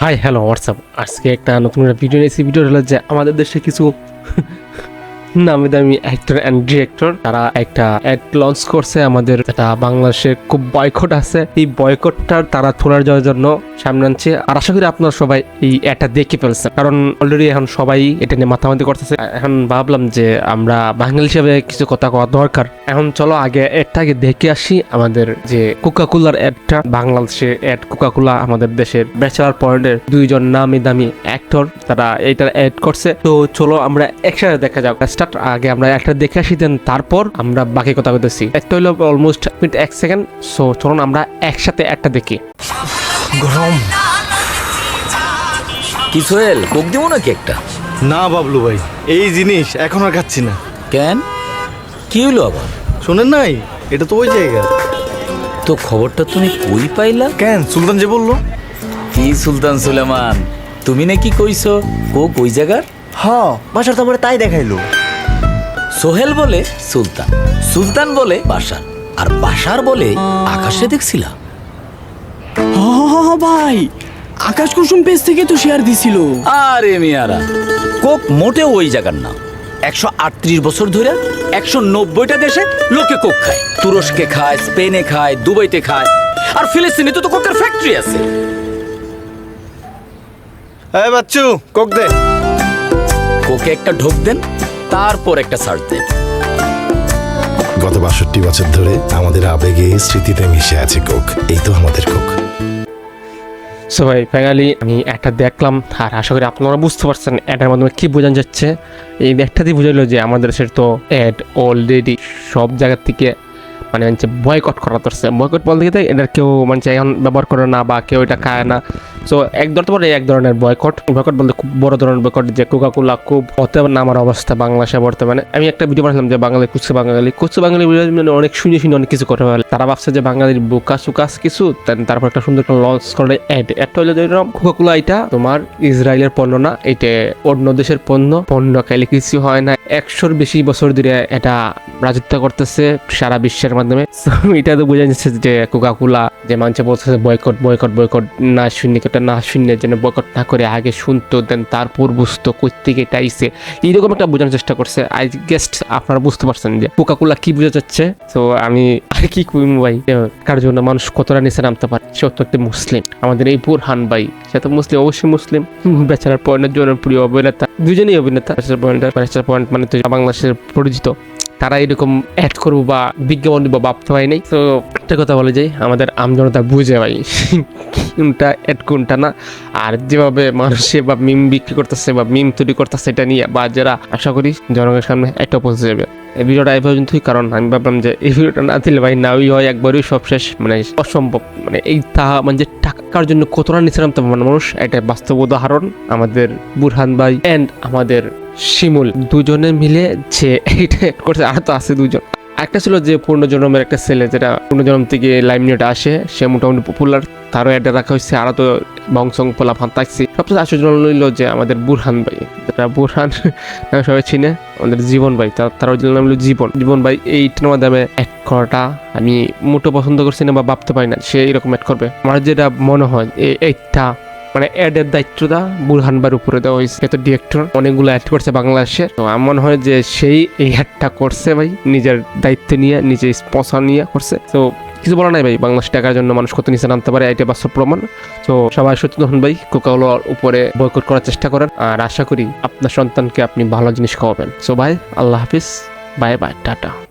Hi hello WhatsApp আজকে একটা নতুন একটা ভিডিও নিয়েছি ভিডিও হলো যে আমাদের দেশে কিছু নামি দামি অ্যাক্টর অ্যান্ড ডিরেক্টর তারা একটা অ্যাড লঞ্চ করছে আমাদের যেটা বাংলাদেশে খুব বয়কট আছে। এই বয়কটটার তারা তোলার জন্য সামনে আনছে। আর আশা করি আপনারা সবাই এই অ্যাডটা দেখে ফেলছেন। কারণ অলরেডি এখন সবাই এটা নিয়ে মাথামাতি করতেছে। এখন ভাবলাম যে আমরা বাঙালি হিসেবে কিছু কথা কওয়া দরকার। এখন চলো আগে অ্যাডটা আগে দেখে আসি আমাদের যে কোকাকুলার অ্যাডটা বাংলাদেশে অ্যাড কোকাকুলা আমাদের দেশের ব্যাচেলার পয়েন্টের দুইজন নামি দামি অ্যাক্টর তারা এইটার অ্যাড করছে। তো চলো আমরা একসাথে দেখা যাক। স্টার্ট আগে আমরা একটা দেখে আসি দেন তারপর আমরা বাকি কথা বলতেছি। একটা হলো অলমোস্ট মিনিট এক সেকেন্ড সো চলুন আমরা একসাথে একটা দেখি। গরম। কি সোহেল কোক দিব নাকি একটা? না বাবলু ভাই এই জিনিস এখন আর খাচ্ছি না। কেন? কি হলো আবার? শোনেন নাই এটা তো ওই জায়গা। তো খবরটা তুমি কই পাইলা? কেন সুলতান যে বলল? কি সুলতান সুলেমান তুমি নাকি কইছো কোক ওই জায়গার? হ বাসার তো আমার তাই দেখাইলো। সোহেল বলে সুলতান সুলতান বলে বাসার আর বাসার বলে আকাশে দেখছিলা। হ হ, হ, ভাই আকাশ কুসুম পেজ থেকে তো শেয়ার দিছিল। আরে মিয়ারা কোক মোটেও ওই জায়গার না। একশো আটত্রিশ বছর ধরে একশো নব্বইটা দেশে লোকে কোক খায়। তুরস্কে খায় স্পেনে খায় দুবাইতে খায় আর ফিলিস্তিনে তো তো কোকের ফ্যাক্টরি আছে। এই বাচ্চু কোক দে। কোকে একটা ঢোক দেন। তারপর একটা সার্চ গত বাষট্টি বছর ধরে আমাদের আবেগে স্মৃতিতে মিশে আছে কোক। এই তো আমাদের কোক। সো ভাই ফাইনালি আমি একটা দেখলাম আর আশা করি আপনারা বুঝতে পারছেন এটার মাধ্যমে কি বোঝানো যাচ্ছে। এই একটাতেই বুঝাইলো যে আমাদের দেশের তো অ্যাড অলরেডি সব জায়গা থেকে মানে হচ্ছে বয়কট করা ধরছে বয়কট বলতে গেলে এটা কেউ মানে এখন ব্যবহার করে না বা কেউ এটা খায় না। সো এক ধরতে পারে এক ধরনের বয়কট বয়কট বলতে খুব বড় ধরনের বয়কট যে কোকা কোলা খুব হতে নামার অবস্থা বাংলাদেশে বর্তমানে। আমি একটা ভিডিও বানালাম যে বাঙালি কুচু বাঙালি। কুচু বাঙালি মানে অনেক শুনে শুনে অনেক কিছু করে ফেলে তারা ভাবছে যে বাঙালির বোকা সুকাস কিছু তারপর একটা সুন্দর একটা লঞ্চ করে অ্যাড একটা হলো যে কোকা কোলা এটা তোমার ইসরায়েলের পণ্য না, এটা অন্য দেশের পণ্য। পণ্য খাইলে কিছু হয় না। একশোর বেশি বছর ধরে এটা রাজত্ব করতেছে সারা বিশ্বের মাধ্যমে। এটা তো বোঝা যাচ্ছে যে কোকা কোলা যে মানুষ বলতেছে বয়কট বয়কট বয়কট না শূন্য একটা না শূন্যের যেন বয়কট না করে আগে শুনতো দেন তারপর বুঝতো কই থেকে এটা আইসে এইরকম একটা বোঝানোর চেষ্টা করছে। আই গেস্ট আপনারা বুঝতে পারছেন যে কোকা কোলা কি বোঝা যাচ্ছে। তো আমি আর কি কইম ভাই? কার জন্য মানুষ কতটা নিচে নামতে পারে? সে তো একটা মুসলিম। আমাদের এই বুরহান ভাই, সে তো মুসলিম, অবশ্যই মুসলিম। বেচারার পয়েন্টের জন্য প্রিয় অভিনেতা। দুজনেই অভিনেতা। বেচারার পয়েন্ট মানে তো বাংলাদেশের পরিচিত। তারা এরকম অ্যাড করব বা বিজ্ঞাপন দিব ভাবতে পারি নাই। তো একটা কথা বলে যাই, আমাদের আমজনতা বুঝে ভাই। কোনটা অ্যাড কোনটা না। আর যেভাবে মানুষে বা মিম বিক্রি করতেছে বা মিম তৈরি করতেছে, এটা নিয়ে বা যারা আশা করি জনগণের সামনে একটা পৌঁছে যাবে। এই ভিডিওটা এই পর্যন্তই, কারণ আমি ভাবলাম যে এই ভিডিওটা না দিলে ভাই নাওই হয় একবারই সব শেষ মানে অসম্ভব। মানে এই তা মানে যে টাকার জন্য কতটা নিচে নামতে মানুষ, এটা বাস্তব উদাহরণ আমাদের বুরহান ভাই অ্যান্ড আমাদের শিমুল। দুজনে মিলে যে এইটা করছে, আর তো আছে দুজন। একটা ছিল যে পূর্ণজন্মের একটা ছেলে, যেটা পূর্ণজন্ম থেকে লাইমনেট আসে, সে মোটামুটি পপুলার তারও অ্যাডে রাখা হয়েছে, আরও তো বংশং পোলা ফান থাকছে সবচেয়ে আশ্চর্য হইল যে আমাদের বুরহান ভাই যেটা বুরহান নামে সবাই চিনে, আমাদের জীবন ভাই তার তার নাম হলো জীবন। জীবন ভাই এইটার মাধ্যমে এক করাটা আমি মোটো পছন্দ করছি না বা ভাবতে পারি না, সে এরকম অ্যাড করবে। আমার যেটা মনে হয় এই এইটা মানে অ্যাডের দায়িত্বটা বুরহানবার উপরে দেওয়া হয়েছে। এত ডিরেক্টর অনেকগুলো অ্যাড করছে বাংলাদেশে। তো আমার মনে হয় যে সেই এই অ্যাডটা করছে ভাই, নিজের দায়িত্ব নিয়ে, নিজে স্পন্সর নিয়ে করছে। তো কিছু বলা নাই ভাই, বাংলাদেশ টাকার জন্য মানুষ কত নিচে নামতে পারে, এটা বাস্তব প্রমাণ। তো সবাই সচেতন হন ভাই কোকাকোলার উপরে বয়কট করার চেষ্টা করেন। আর আশা করি আপনার সন্তানকে আপনি ভালো জিনিস খাওয়াবেন। সো ভাই, আল্লাহ হাফিজ বাই বাই টাটা।